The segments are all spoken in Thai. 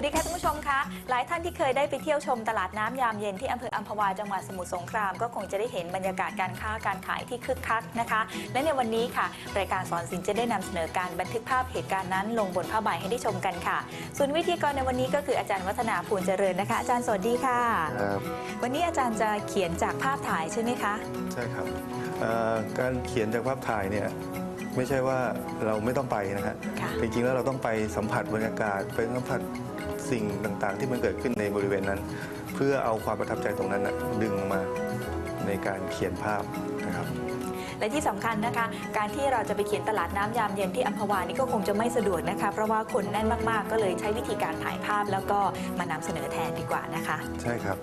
วัสดีค่ะท่านผู้ชมคะหลายท่านที่เคยได้ไปเที่ยวชมตลาดน้ำยามเย็นที่อำเภออัมพวาจังหวัดสมุทรสงคราม ก็คงจะได้เห็นบรรยากาศการค้าการขายที่คึกคักนะคะ และในวันนี้ค่ะ รายการสอนสินจะได้นำเสนอการบันทึกภาพเหตุการณ์นั้น ลงบนผ้าใบให้ได้ชมกันค่ะ ส่วนวิธีกรในวันนี้ก็คืออาจารย์วัฒนาภูลเจริญนะคะ อาจารย์สวัสดีค่ะครับวันนี้อาจารย์จะเขียนจากภาพถ่ายใช่ไหมคะใช่ครับเอ่อการเขียนจากภาพถ่ายเนี่ยไม่ใช่ว่าเราไม่ต้องไปนะฮะค่ะจริงๆแล้วเราต้องไปสัมผัสบรรยากาศไปสัมผัส สิ่งต่างๆ ที่มันเกิดขึ้นในบริเวณนั้น เพื่อเอาความประทับใจตรงนั้นนะดึงมาในการเขียนภาพนะครับและที่สำคัญนะคะ การที่เราจะไปเขียนตลาดน้ำยามเย็นที่อัมพวานี่ก็คงจะไม่สะดวกนะคะ เพราะว่าคนแน่นมากๆ ก็เลยใช้วิธีการถ่ายภาพแล้วก็มานำเสนอแทนดีกว่านะคะ ใช่ครับ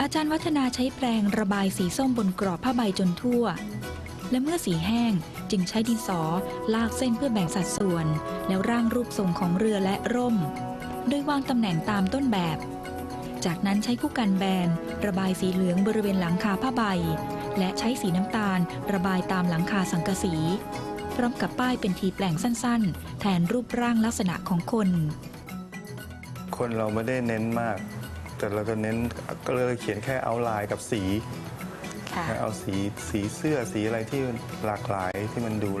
อาจารย์วัฒนาใช้แปรงระบายสีส้มบนกรอบผ้าใบจนทั่ว และเมื่อสีแห้งจึงใช้ดินสอลากเส้นเพื่อแบ่งสัดส่วน แล้วร่างรูปทรงของเรือและร่ม โดยวางตำแหน่งตามต้นแบบ จากนั้นใช้ผู้กันแบน ระบายสีเหลืองบริเวณหลังคาผ้าใบ และใช้สีน้ำตาล ระบายตามหลังคาสังกะสี พร้อมกับป้ายเป็นทีแปลงสั้นๆ แทนรูปร่างลักษณะของคน คนเราไม่ได้เน้นมาก แต่เราจะเน้นก็เลยเขียนแค่เอาลายกับสี ค่ะ เอาสีสีเสื้อสีอะไรที่หลากหลายที่มันดู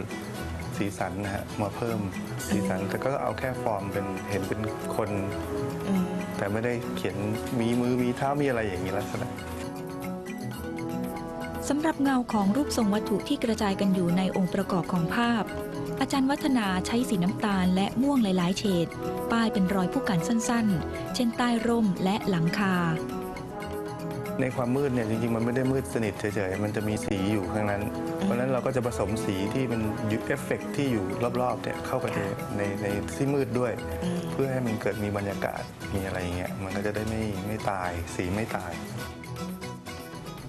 สีสันนะฮะมาเพิ่มสีสันแต่ก็เอาแค่ฟอร์มเป็นเห็นเป็นคนอืมแต่ไม่ได้เขียนมีมือมีเท้ามีอะไรอย่างนี้ลักษณะสำหรับเงาของรูปทรงวัตถุที่กระจายกันอยู่ในองค์ประกอบของภาพ อาจารย์วัฒนาใช้สีน้ำตาลและม่วงหลาย ๆ เฉดป้ายเป็นรอยผู้กันสั้น ๆ เช่นใต้ร่มและหลังคา ในความมืดเนี่ยจริงๆ มันไม่ได้มืดสนิทเฉยๆ มันจะมีสีอยู่ข้างนั้น เพราะฉะนั้นเราก็จะผสมสีที่มันยุเอฟเฟกต์ที่อยู่รอบๆเนี่ยเข้าไปในในในที่มืดด้วย เพื่อให้มันเกิดมีบรรยากาศมีอะไรอย่างเงี้ยมันก็จะได้ไม่ไม่ตายสีไม่ตาย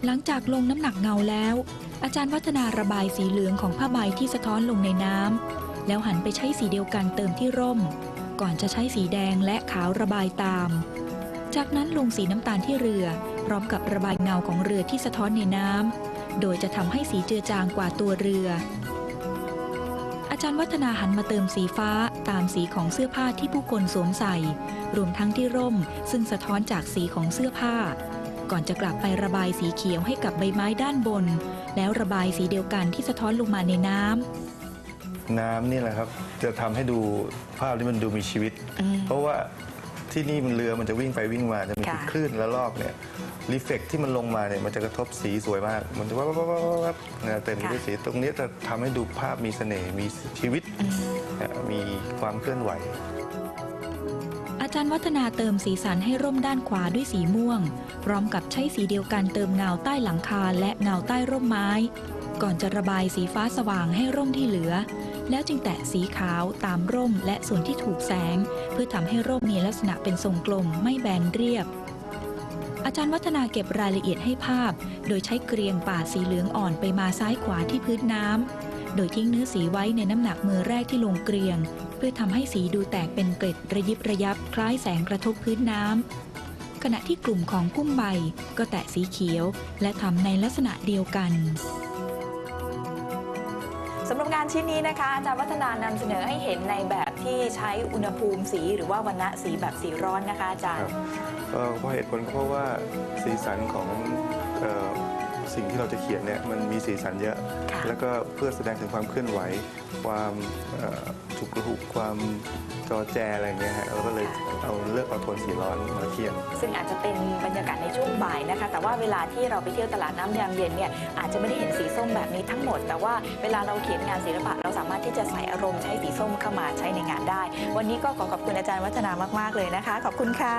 หลังจากลงน้ำหนักเงาแล้ว อาจารย์วัฒนาระบายสีเหลืองของผ้าใบที่สะท้อนลงในน้ำแล้วหันไปใช้สีเดียวกันเติมที่ร่ม ก่อนจะใช้สีแดงและขาวระบายตาม จากนั้นลงสีน้ำตาลที่เรือ ร้อมกับระบายเงาของเรือที่สะท้อนในน้ำโดยจะทำให้สีเจือจางกว่าตัวเรือ อาจารย์วัฒนาหันมาเติมสีฟ้าตามสีของเสื้อผ้าที่ผู้คนสวมใส่ รวมทั้งที่ร่มซึ่งสะท้อนจากสีของเสื้อผ้า ก่อนจะกลับไประบายสีเขียวให้กับใบไม้ด้านบน แล้วระบายสีเดียวกันที่สะท้อนลงมาในน้ำน้ำนี่แหละครับ จะทำให้ดูภาพที่มันดูมีชีวิตอืมเพราะว่าที่นี่มันเรือมันจะวิ่งไปวิ่งมาจะมีค่ะคลื่นและลอกเนี่ย รีเฟกที่มันลงมาเนี่ยมันจะกระทบสีสวยมาก มันจะวับวับวับวับวับนะเต็มไปด้วยสีตรงนี้จะทำให้ดูภาพมีเสน่ห์มีชีวิตนะมีความเคลื่อนไหว อาจารย์วัฒนาเติมสีสันให้ร่มด้านขวาด้วยสีม่วง พร้อมกับใช้สีเดียวกันเติมเงาใต้หลังคาและเงาใต้ร่มไม้ ก่อนจะระบายสีฟ้าสว่างให้ร่มที่เหลือ แล้วจึงแตะสีขาวตามร่มและส่วนที่ถูกแสง เพื่อทำให้ร่มมีลักษณะเป็นทรงกลมไม่แบนเรียบ อาจารย์วัฒนาเก็บรายละเอียดให้ภาพ โดยใช้เกรียงป่าดสีเหลืองอ่อนไปมาซ้ายขวาที่พื้นน้ำ โดยทิ้งเนื้อสีไว้ในน้ำหนักมือแรกที่ลงเกรียง เพื่อทำให้สีดูแตกเป็นเกล็ดระยิบระยับคล้ายแสงกระทบพื้นน้ำ ขณะที่กลุ่มของกุ้มใบก็แตะสีเขียว และทำในลักษณะเดียวกันสำหรับงานชิ้นนี้นะคะอาจารย์วัฒนานำเสนอให้เห็นในแบบที่ใช้อุณหภูมิสี หรือว่าวันณะสีแบบสีร้อนนะคะอาจารครัย์บ เพราะเหตุผลก็เพราะว่าสีสันของ สิ่งที่เราจะเขียนเนี่ยมันมีสีสันเยอะค่ะแล้วก็เพื่อแสดงถึงความเคลื่อนไหว ความเอ่อฉุกระหุกความจอแจอะไรอย่างเงี้ยฮะเราก็เลยเอาเลือกเอาโทนสีร้อนมาเขียนซึ่งอาจจะเป็นบรรยากาศในช่วงบ่ายนะคะ แต่ว่าเวลาที่เราไปเที่ยวตลาดน้ำยามเย็นเนี่ยอาจจะไม่ได้เห็นสีส้มแบบนี้ทั้งหมด แต่ว่าเวลาเราเขียนงานศิลปะ เราสามารถที่จะใส่อารมณ์ใช้สีส้มเข้ามาใช้ในงานได้ วันนี้ก็ขอขอบคุณอาจารย์วัฒนามาก ๆ เลยนะคะ ขอบคุณค่ะ